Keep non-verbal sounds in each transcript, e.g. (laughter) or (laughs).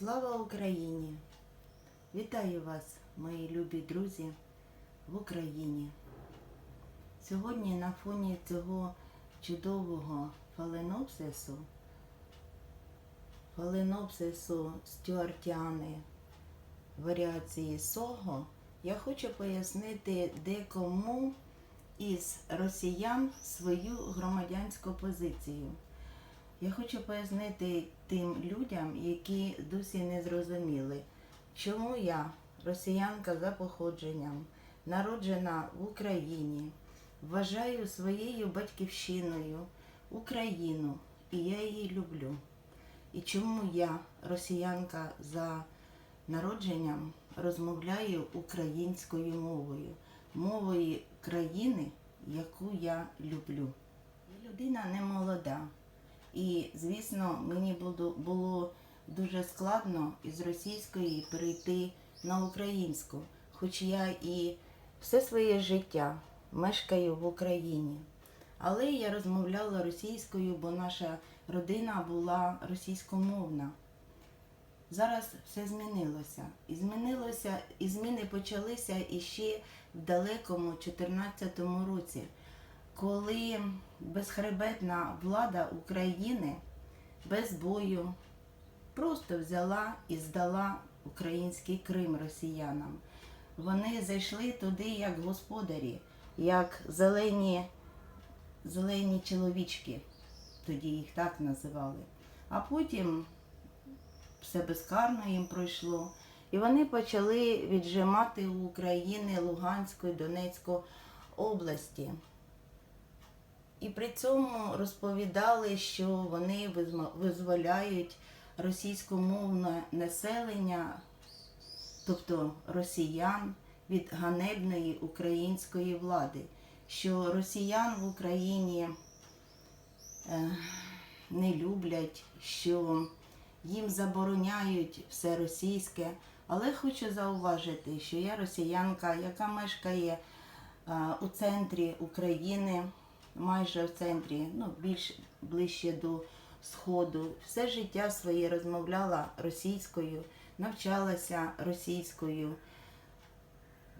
Слава Україні! Вітаю вас, мої любі друзі, в Україні. Сьогодні на фоні цього чудового фаленопсису, фаленопсису стюартіани варіації Сого, я хочу пояснити декому із росіян свою громадянську позицію. Я хочу пояснити тим людям, які досі не зрозуміли, чому я, росіянка за походженням, народжена в Україні, вважаю своєю батьківщиною Україну, і я її люблю. І чому я, росіянка за народженням, розмовляю українською мовою, мовою країни, яку я люблю. Людина не молода. І, звісно, мені було, дуже складно із російської перейти на українську, хоч я і все своє життя мешкаю в Україні. Але я розмовляла російською, бо наша родина була російськомовна. Зараз все змінилося. І змінилося, і зміни почалися іще в далекому 14-му році, коли безхребетна влада України без бою просто взяла і здала український Крим росіянам. Вони зайшли туди як господарі, як зелені, зелені чоловічки, тоді їх так називали. А потім все безкарно їм пройшло. І вони почали віджимати у України Луганську і Донецьку області. І при цьому розповідали, що вони визволяють російськомовне населення, тобто росіян, від ганебної української влади, що росіян в Україні е, не люблять, що їм забороняють все російське. Але хочу зауважити, що я росіянка, яка мешкає е, у центрі України, майже в центрі, ну більш ближче до сходу. Все життя своє розмовляла російською, навчалася російською.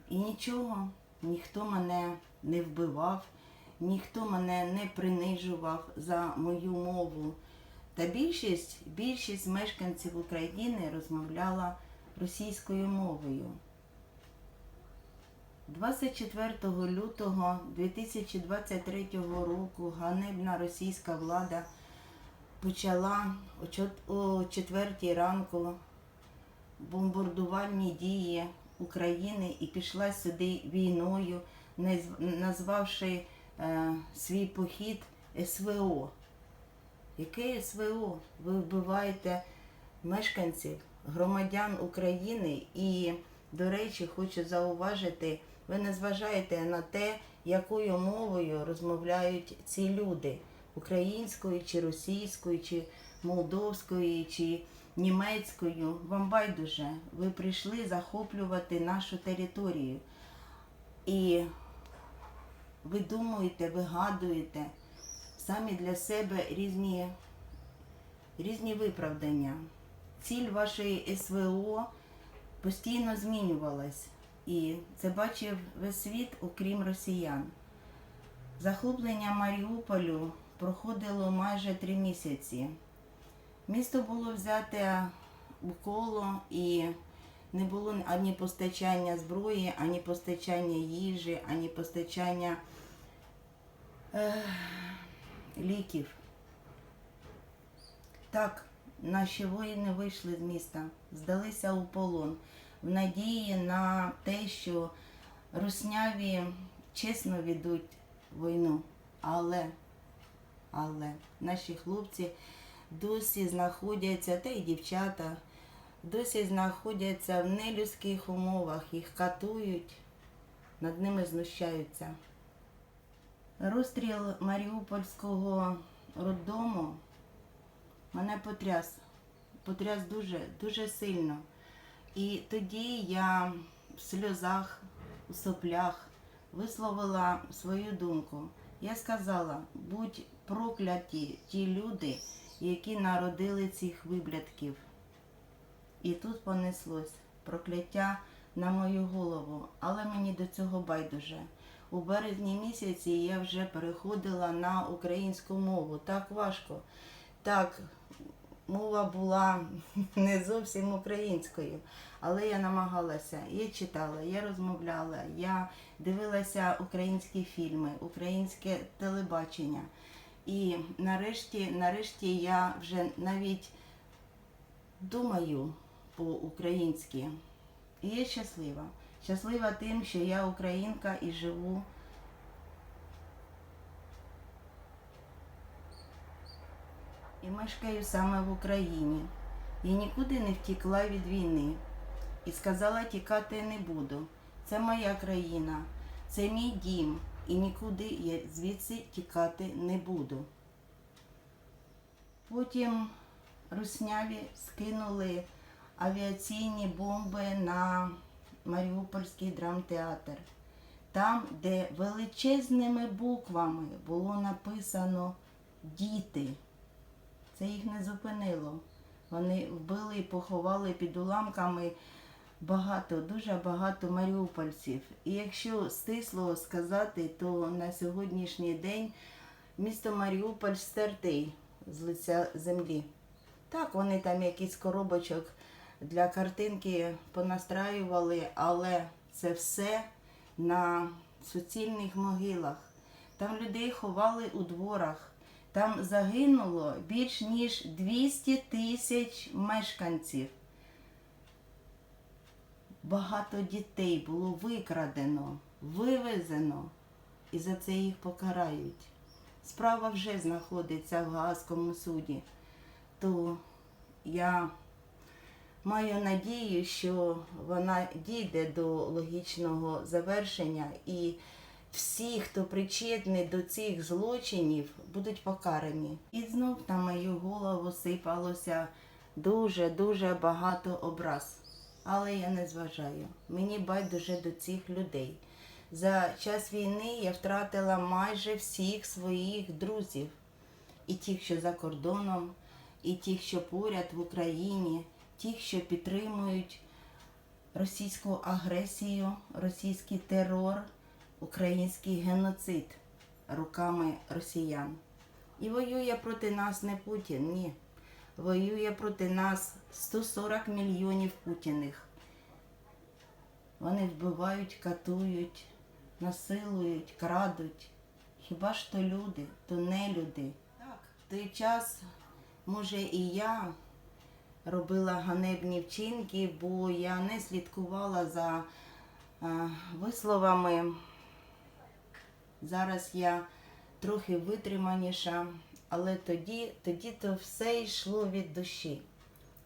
І нічого, ніхто мене не вбивав, ніхто мене не принижував за мою мову. Та більшість, більшість мешканців України розмовляла російською мовою. 24 лютого 2023 року ганебна російська влада почала о чот- о 4 ранку бомбардувальні дії України і пішла сюди війною, назвавши е, свій похід СВО. Яке СВО? Ви вбиваєте мешканців, громадян України і, до речі, хочу зауважити, ви не зважаєте на те, якою мовою розмовляють ці люди українською чи російською, чи молдовською, чи німецькою. Вам байдуже, ви прийшли захоплювати нашу територію. І ви думаєте, вигадуєте самі для себе різні, різні виправдання. Ціль вашої СВО постійно змінювалась. І це бачив весь світ, окрім росіян. Захоплення Маріуполю проходило майже три місяці. Місто було взяте у коло і не було ані постачання зброї, ані постачання їжі, ані постачання е, ліків. Так, наші воїни вийшли з міста, здалися у полон в надії на те, що русняві чесно ведуть війну. Але, але наші хлопці досі знаходяться, та й дівчата, досі знаходяться в нелюдських умовах, їх катують, над ними знущаються. Розстріл Маріупольського роддому мене потряс. Потряс дуже, дуже сильно. І тоді я в сльозах, у соплях висловила свою думку. Я сказала, будь прокляті ті люди, які народили цих виблядків. І тут понеслось прокляття на мою голову, але мені до цього байдуже. У березні місяці я вже переходила на українську мову. Так важко. Так, мова була (laughs) не зовсім українською, але я намагалася. Я читала, я розмовляла, я дивилася українські фільми, українське телебачення. І нарешті, нарешті я вже навіть думаю по-українськи. І я щаслива. Щаслива тим, що я українка і живу. Мешкаю саме в Україні. Я нікуди не втікла від війни. І сказала, тікати не буду. Це моя країна, це мій дім, і нікуди я звідси тікати не буду. Потім русняві скинули авіаційні бомби на Маріупольський драмтеатр. Там, де величезними буквами було написано діти. Це їх не зупинило. Вони вбили і поховали під уламками багато, дуже багато маріупольців. І якщо стисло сказати, то на сьогоднішній день місто Маріуполь стертий з лиця землі. Так, вони там якийсь коробочок для картинки понастраювали, але це все на суцільних могилах. Там людей ховали у дворах. Там загинуло більш ніж 200 тисяч мешканців. Багато дітей було викрадено, вивезено, і за це їх покарають. Справа вже знаходиться в Гаазькому суді. То я маю надію, що вона дійде до логічного завершення і всі, хто причетний до цих злочинів, будуть покарані. І знов на мою голову сипалося дуже-дуже багато образ. Але я не зважаю. Мені байдуже до цих людей. За час війни я втратила майже всіх своїх друзів. І тих, що за кордоном, і тих, що поряд в Україні, тих, що підтримують російську агресію, російський терор, український геноцид руками росіян. І воює проти нас не Путін, ні. Воює проти нас 140 мільйонів путіних. Вони вбивають, катують, насилують, крадуть. Хіба ж то люди, то не люди. Так, в той час, може, і я робила ганебні вчинки, бо я не слідкувала за е, висловами. Зараз я трохи витриманіша, але тоді, тоді то все йшло від душі.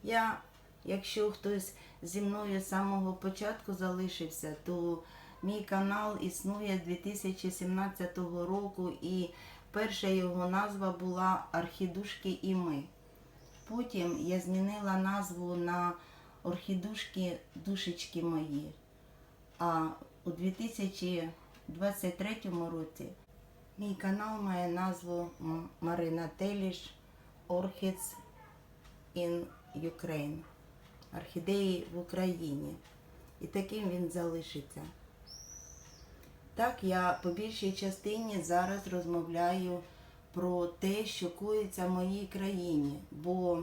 Я, якщо хтось зі мною з самого початку залишився, то мій канал існує з 2017 року і перша його назва була Архідушки і ми. Потім я змінила назву на Орхідушки душечки мої. А у 2023 році мій канал має назву Марина Теліш Orchids in Ukraine. Орхідеї в Україні. І таким він залишиться. Так, я по більшій частині зараз розмовляю про те, що коїться в моїй країні, бо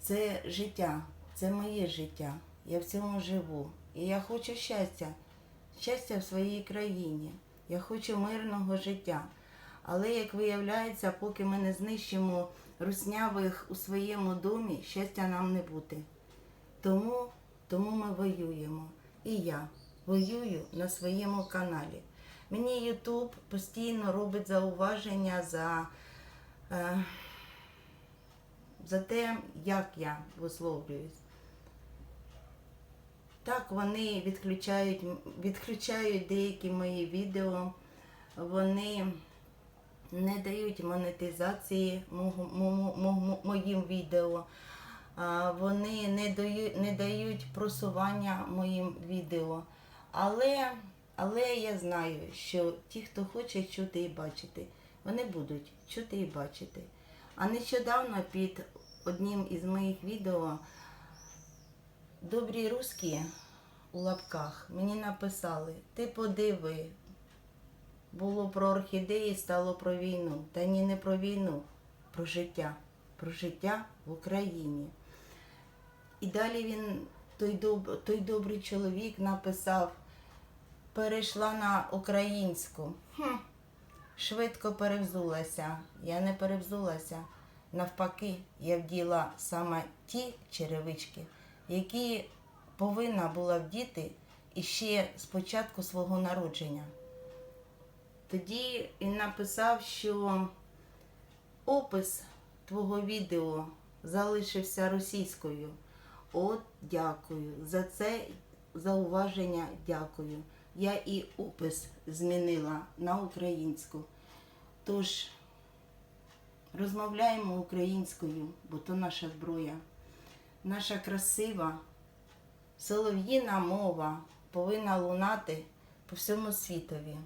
це життя, це моє життя. Я в цьому живу. І я хочу щастя, щастя в своїй країні. Я хочу мирного життя. Але, як виявляється, поки ми не знищимо руснявих у своєму домі, щастя нам не буде. Тому, тому ми воюємо. І я воюю на своєму каналі. Мені Ютуб постійно робить зауваження за, е, за те, як я висловлююсь. Так, вони відключають, відключають деякі мої відео, вони не дають монетизації моїм відео. Вони не дають, не дають просування моїм відео. Але, але я знаю, що ті, хто хоче чути і бачити, вони будуть чути і бачити. А нещодавно під одним із моїх відео добрі русські у лапках мені написали, ти подиви, було про орхідеї, стало про війну. Та ні, не про війну, про життя. Про життя в Україні. І далі він, той, доб, той добрий чоловік, написав, перейшла на українську. Хм, швидко перевзулася. Я не перевзулася. Навпаки, я вділа саме ті черевички, які повинна була вдіти іще з початку свого народження. Тоді він написав, що опис твого відео залишився російською. От дякую. За це зауваження дякую. Я і опис змінила на українську. Тож розмовляємо українською, бо то наша зброя. Наша красива солов'їна мова повинна лунати по всьому світові.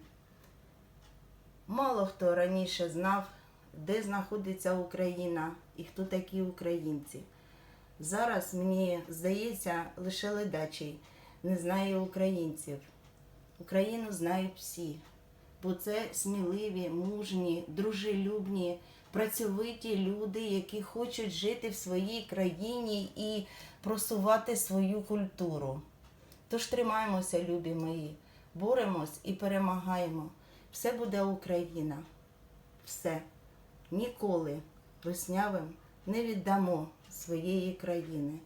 Мало хто раніше знав, де знаходиться Україна і хто такі українці. Зараз мені здається, лише ледачий не знає українців. Україну знають всі, бо це сміливі, мужні, дружелюбні, працьовиті люди, які хочуть жити в своїй країні і просувати свою культуру. Тож тримаємося, любі мої, боремось і перемагаємо. Все буде Україна. Все. Ніколи руснявим не віддамо своєї країни.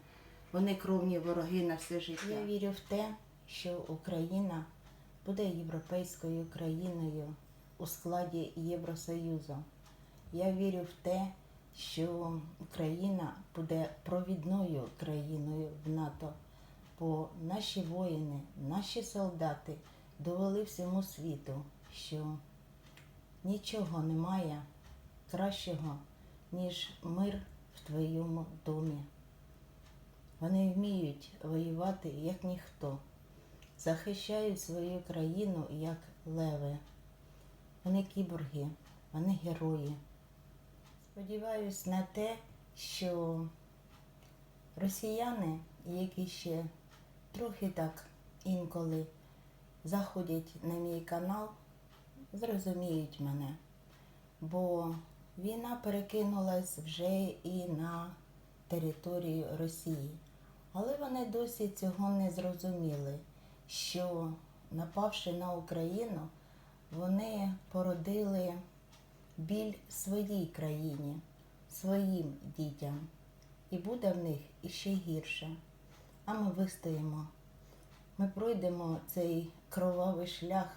Вони кровні вороги на все життя. Я вірю в те, що Україна буде європейською країною у складі Євросоюзу. Я вірю в те, що Україна буде провідною країною в НАТО, бо наші воїни, наші солдати довели всьому світу, що нічого немає кращого, ніж мир в твоєму домі. Вони вміють воювати як ніхто, захищають свою країну як леви. Вони кіборги, вони герої. Сподіваюсь на те, що росіяни, які ще трохи так інколи заходять на мій канал, зрозуміють мене. Бо війна перекинулась вже і на територію Росії. Але вони досі цього не зрозуміли, що напавши на Україну, вони породили біль своїй країні, своїм дітям. І буде в них іще гірше. А ми вистоїмо. Ми пройдемо цей кровавий шлях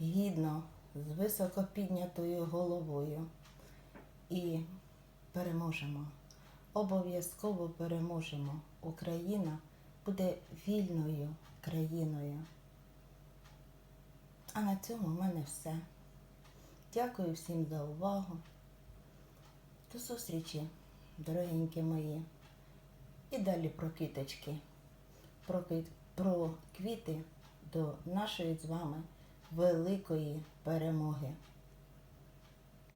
гідно, з високо піднятою головою і переможемо. Обов'язково переможемо. Україна буде вільною країною. А на цьому в мене все. Дякую всім за увагу. До зустрічі, дорогенькі мої. І далі про квіточки, про, про квіти до нашої з вами великої перемоги.